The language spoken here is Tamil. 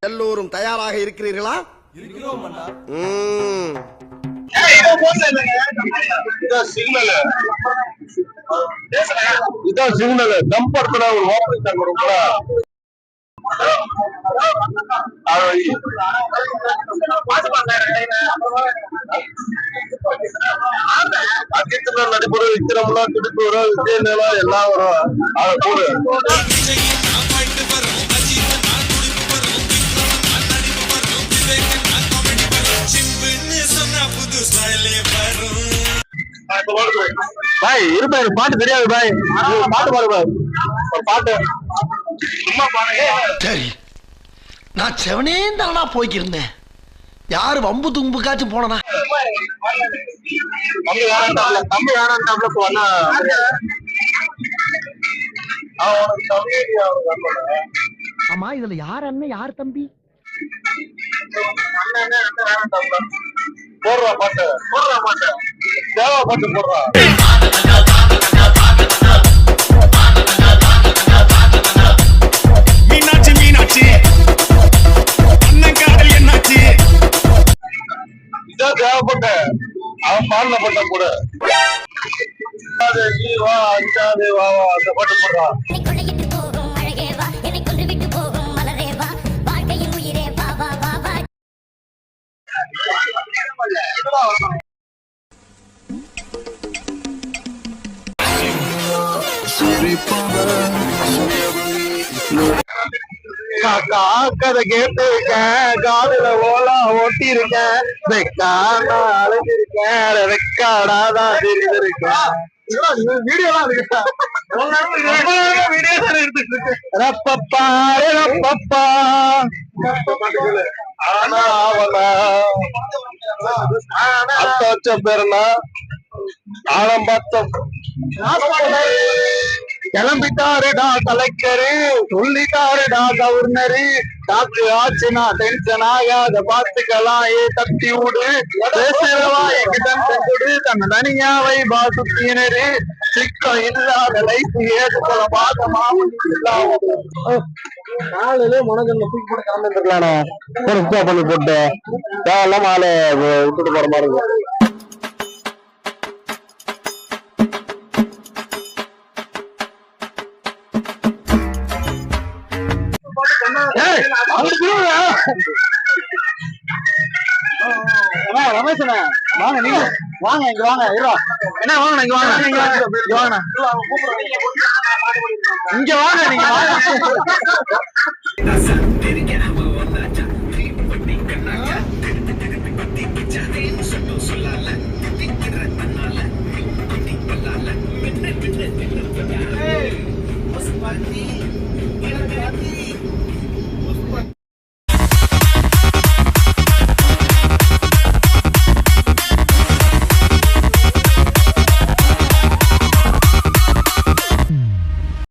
எல்லோரும் தயாராக இருக்கிறீர்களா? இதான் சிக்னல். தம்பரத்துல ஒரு ஓப்பன் நடிப்புற எல்லாம் வரும் அதை போடு பாய் இருப்பாரு பாட்டு தெரியாது பாய். பாட்டு பாரு பாய். ஒரு பாட்டு. சும்மா பாருங்க. சரி நான் செவனே தானா போய்க்கிருந்தேன். யாரு வம்பு தும்புக்காச்சும் போனா. ஆமா இதுல யார் அண்ணன் யார் தம்பி. போடுறா பாட்டு. போடுறா பாட்டு. தேவா பாட்டு போடுறா. இதான் தேவைப்பட்ட? அவன் பாடல பட்ட கூட நீ வா அஞ்சாது வா வா அந்த பாட்டு போடுறா. என்னை காக்கா கதை கேட்டிருக்கேன். காதுல ஓலா ஓட்டி இருக்கேன் வெக்கானா அழைஞ்சிருக்கேன் வெக்காடாதான் தெரிஞ்சிருக்கேன் வீடியோலாம் வீடியோ தான் இருக்கு. ரப்பப்பா ரப்பப்பா. ஆனா அவனா பேருனா ஆழம் கிளம்பிட்டாருடா கலெக்டரு சொல்லிட்டாருடா கவர்னரு. டாக்டர் ஆச்சுனா டென்ஷன் ஆகாத பாத்துக்கலாம் ஏ தட்டி விடு. பேசுறவா எங்கிட்ட கொடு. தன்னை தனியாவை பாசுத்தினரு சிக்கம் இல்லாத லைஃப் ஏற்றுக்கொள்ள பாதமா காலையில முனகல்ல தூக்கி போட்டு கிளம்பிருக்கலானே ஒரு பண்ணி போட்டு. தேவையில்லாம ஆளை விட்டுட்டு போற மாதிரி இருக்கும் ரமேஷண்ணா, வாங்க. நீங்க. வாங்க இங்க வாங்க இருடா. என்ன வாங்க இங்க வாங்க இங்க வாங்க இங்க வாங்க இங்க வாங்க நீங்க வாங்க.